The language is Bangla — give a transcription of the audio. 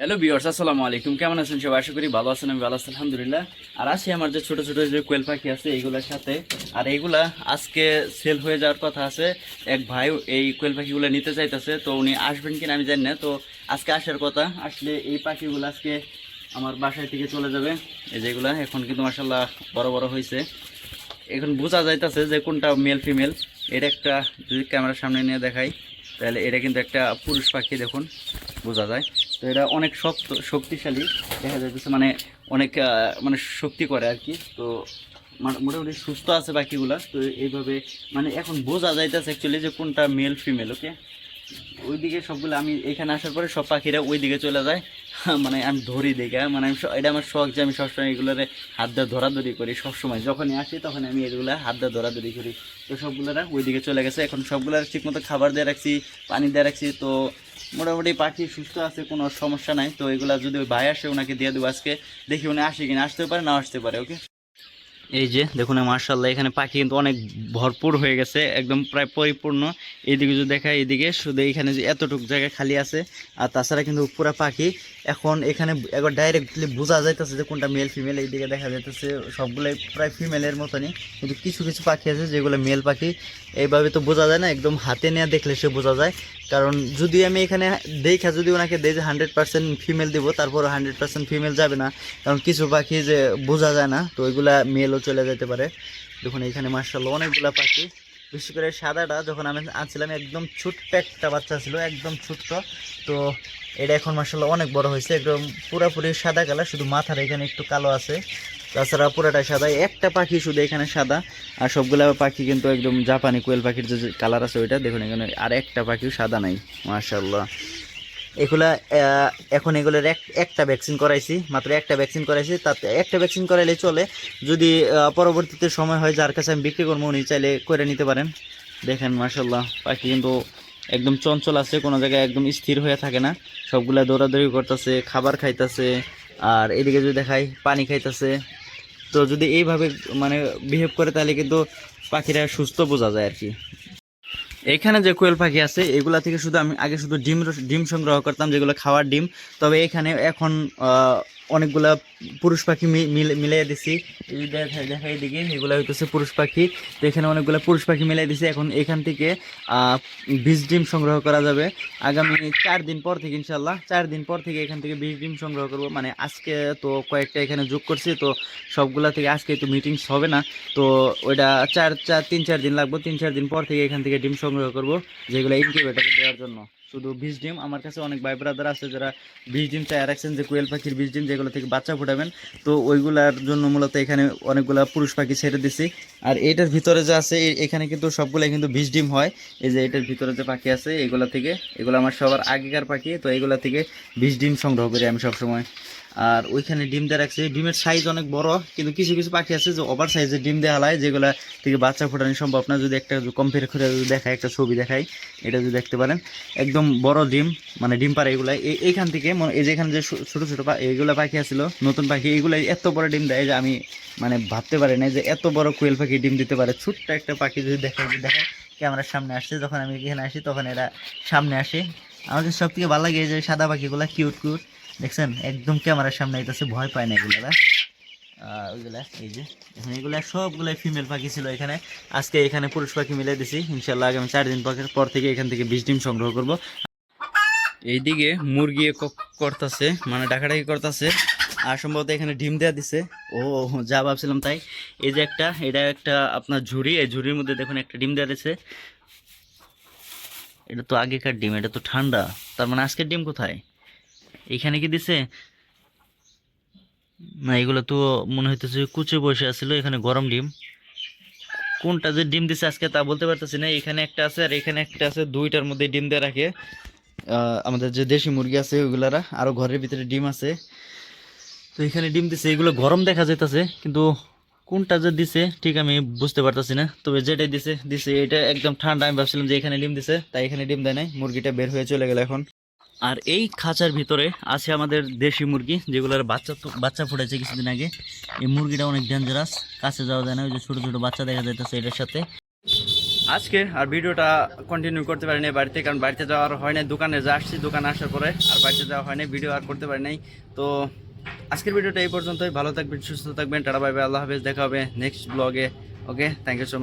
হ্যালো বিয়ার্স আসসালামু আলাইকুম। কেমন আছেন সবাই? আশা করি ভালো আছেন, আমি ভালো আছি, আলহামদুলিল্লাহ। আর আসি আমার যে ছোট ছোট যে কোয়েল পাখি আছে এইগুলোর সাথে, আর এইগুলা আজকে সেল হয়ে যাওয়ার কথা আছে। এক ভাই এই কোয়েল পাখিগুলো নিতে চাইতেছে, তো উনি আসবেন কিনা আমি জানি না। তো আজকে আসার কথা, আসলে এই পাখিগুলো আজকে আমার বাসায় থেকে চলে যাবে। এই যেগুলা এখন কিন্তু মাসাল্লাহ বড় বড় হয়েছে এখন বোঝা যাইতেছে যে কোনটা মেল ফিমেল এটা একটা, যদি ক্যামেরার সামনে নিয়ে দেখাই, তাহলে এটা কিন্তু একটা পুরুষ পাখি, দেখুন, বোঝা যায়। তো এটা অনেক শক্ত, শক্তিশালী, দেখা যাইতেছে মানে অনেক মানে শক্তি করে আর কি। তো মোটামুটি সুস্থ আছে পাখিগুলা তো এইভাবে মানে এখন বোঝা যাইতেছে অ্যাকচুয়ালি যে কোনটা মেল ফিমেল ওকে ওইদিকে সবগুলো আমি, এখানে আসার পরে সব পাখিরা ওইদিকে চলে যায়। মানে আমি ধরি দেখে মানে আমি এটা আমার শখ যে আমি সবসময় এগুলোরে হাত দিয়ে ধরাধরি করি সবসময়। যখনই আসি তখন আমি এগুলো হাত দিয়ে ধরাধরি করি। তো সবগুলোরা ওইদিকে চলে গেছে। এখন সবগুলোর ঠিকমতো খাবার দিয়ে রাখছি, পানি দিয়ে রাখছি। তো মোটামুটি পাখি সুস্থ আছে, কোনো সমস্যা নাই। তো এগুলা যদি ভাই আসে, ওনাকে দিয়ে দেবো আজকে। দেখি উনি আসে কিনা আসতে পারে না আসতে পারে, ওকে? এই যে, দেখুন মার্শাল্লাহ এখানে পাখি কিন্তু অনেক ভরপুর হয়ে গেছে, একদম প্রায় পরিপূর্ণ। এইদিকে যদি দেখায় এইদিকে শুধু এখানে যে এতটুকু জায়গা খালি আছে, আর তাছাড়া কিন্তু পুরো পাখি এখন এখানে একবার ডাইরেক্টলি বোঝা যাইতেছে যে কোনটা মেল ফিমেল এইদিকে দেখা যাইতেছে, সবগুলোই প্রায় ফিমেলের মতনই। কিন্তু কিছু কিছু পাখি আছে যেগুলো মেল পাখি, এইভাবে তো বোঝা যায় না, একদম হাতে নিয়ে দেখলে সে বোঝা যায়। কারণ যদি আমি এখানে দেখা, যদি ওনাকে দেই যে হান্ড্রেড পার্সেন্ট ফিমেল দিব তারপর হান্ড্রেড পার্সেন্ট ফিমেল যাবে না। কারণ কিছু পাখি যে বোঝা যায় না, তো ওইগুলা মেলও চলে যেতে পারে। দেখুন এখানে মার্শাল্লাহ অনেকগুলা পাখি। বিশেষ করে সাদাটা যখন আমি আনছিলাম, একদম ছোট্ট একটা বাচ্চা ছিল, একদম ছোট্ট। তো এটা এখন মার্শাল্লাহ অনেক বড় হয়েছে, একদম পুরোপুরি সাদা কালার, শুধু মাথার এখানে একটু কালো আছে। তাছাড়া পুরোটাই সাদা, একটা পাখি শুধু এখানে সাদা। আর সবগুলা পাখি কিন্তু একদম জাপানি কোয়েল পাখির যে কালার আছে ওইটা, দেখুন এখানে আর একটা পাখিও সাদা নাই মার্শাল্লাহ এগুলা এখন এগুলোর এক, একটা ভ্যাকসিন করাইছি, মাত্র একটা ভ্যাকসিন করাইছি, তাতে একটা ভ্যাকসিন করাইলে চলে। যদি পরবর্তীতে সময় হয়, যার কাছে আমি বিক্রি করব, উনি চাইলে করে নিতে পারেন। দেখেন মার্শাল্লাহ পাখি কিন্তু একদম চঞ্চল আছে, কোনো জায়গায় একদম স্থির হয়ে থাকে না। সবগুলা দৌড়াদৌড়ি করতেছে, খাবার খাইতেছে, আর এদিকে যদি দেখাই, পানি খাইতেছে। তো যদি এইভাবে মানে বিহেভ করে, তাহলে কিন্তু পাখিরা সুস্থ বোঝা যায় আর কি। এখানে যে কোয়েল পাখি আছে, এগুলা থেকে শুধু আমি আগে শুধু ডিম ডিম সংগ্রহ করতাম, যেগুলো খাওয়ার ডিম। তবে এখানে এখন অনেকগুলা পুরুষ পাখি মি- মিলে- মিলিয়ে দিছি। দেখা এদিকে, এগুলো হইতেছে পুরুষ পাখি। তো এখানে অনেকগুলো পুরুষ পাখি মিলিয়ে দিছি। এখন এখান থেকে বীজ ডিম সংগ্রহ করা যাবে। আগামী চার দিন পর থেকে ইনশাল্লাহ চার দিন পর থেকে এখান থেকে বীজ ডিম সংগ্রহ করব। মানে আজকে তো কয়েকটা এখানে যোগ করছি, তো সবগুলা থেকে আজকে তো মিটিংস হবে না। তো ওইটা চার চার তিন চার দিন লাগবো। তিন চার দিন পর থেকে এখান থেকে ডিম সংগ্রহ করব, যেগুলো ইনকিউবেটারে দেওয়ার জন্য। শুধু বীজ ডিম, আমার কাছে অনেক ভাই ব্রাদার আছে যারা বীজ ডিম চায় রাখছেন যে কোয়েল পাখির বীজ ডিম যেগুলো থেকে বাচ্চা ফুটাবেন, তো ওইগুলার জন্য মূলত এখানে অনেকগুলো পুরুষ পাখি ছেড়ে দিছি। আর এটার ভিতরে যে আছে এখানে কিন্তু সবগুলো কিন্তু বীজ ডিম হয়। এই যে এটার ভিতরে যে পাখি আছে, এগুলো থেকে, এগুলো আমার সবার আগেকার পাখি, তো এগুলা থেকে বীজ ডিম সংগ্রহ করি আমি সবসময়। আর ওইখানে ডিম দেওয়া রাখছে। ডিমের সাইজ অনেক বড়, কিন্তু কিছু কিছু পাখি আছে যে ওভার সাইজের ডিম দেওয়া হয়, যেগুলা থেকে বাচ্চা ফোটানো সম্ভব না। যদি একটা কম্পেয়ার করে যদি দেখায় একটা ছবি দেখায় এটা যদি দেখতে পারেন, একদম বড় ডিম মানে ডিম পারে এগুলা এই- এইখান থেকে মনে- এই যে এখানে যে ছোট ছোট এইগুলা পাখি আছিল, নতুন পাখি এগুলা এত বড় ডিম দেয় যে আমি মানে ভাবতে পারি না যে এত বড় কোয়েল পাখি ডিম দিতে পারে। ছোট্ট একটা পাখি যদি দেখায় যদি দেখায় ক্যামেরার সামনে আসছে, যখন আমি এখানে আসি, তখন এরা সামনে আসে। আমাদের সব থেকে ভালো লাগে যে সাদা পাখিগুলা কিউট কিউট দেখছেন? একদম ক্যামেরার সামনে আইতাছে, ভয় পায় না এগুলা ওইগুলা, এই যে এখন এগুলা সবগুলাই ফিমেল পাখি ছিল এখানে। আজকে এখানে পুরুষ পাখি মিলে দিছি। ইনশাল্লাহ আগামী চার দিন পর থেকে এখান থেকে বিশ ডিম সংগ্রহ করব। এইদিকে মুরগি করতেছে মানে ডাকাডাকি করতেছে। আর সম্ভবত এখানে ডিম দেওয়া দিছে। ও, যা ভাবছিলাম তাই। এই যে একটা, এটা একটা আপনার ঝুড়ি। এই ঝুড়ির মধ্যে দেখুন একটা ডিম দেওয়া দিছে। এটা তো আগেকার ডিম, এটা তো ঠান্ডা। তার মানে আজকের ডিম কোথায়? এইখানে কি দিছে? না, এগুলো তো মনে হইতেছে কুচে বসে আছিল, এখানে গরম ডিম। কোনটা যে ডিম দিছে আজকে তা বলতে পারতেছি না। এখানে একটা আছে আর এখানে একটা আছে, দুইটার মধ্যে ডিম দিয়ে রাখে। আমাদের যে দেশি মুরগি আছে ওইগুলারা, আরও ঘরের ভিতরে ডিম আছে। তো এখানে ডিম দিছে, এগুলো গরম দেখা যাইতেছে, কিন্তু কোনটা যে দিছে ঠিক আমি বুঝতে পারতেছি না। তবে যেটাই দিছে দিছে, এটা একদম ঠান্ডা। আমি ভাবছিলাম যে এখানে ডিম দিছে, তাই এখানে ডিম দেয় নাই। মুরগিটা বের হয়ে চলে গেল এখন। আর এই খাঁচার ভিতরে আছে আমাদের দেশি মুরগি, যেগুলোর বাচ্চা বাচ্চা ফুটেছে কিছুদিন আগে। এই মুরগিটা অনেক ডেঞ্জারাস কাছে যাওয়া যায় না, ওই যে ছোটো ছোটো বাচ্চা দেখা যাইতেছে এটার সাথে। আজকে আর ভিডিওটা কন্টিনিউ করতে পারিনি বাড়িতে, কারণ বাড়িতে যাওয়ার হয় নাই, দোকানে যা আসছি, দোকানে আসার পরে আর বাড়িতে যাওয়া হয় নাই ভিডিও আর করতে পারি নাই। তো আজকের ভিডিওটা এই পর্যন্তই, ভালো থাকবেন, সুস্থ থাকবেন, টাটা বাই আল্লাহ হাফেজ, দেখা হবে নেক্সট ব্লগে okay thank you so much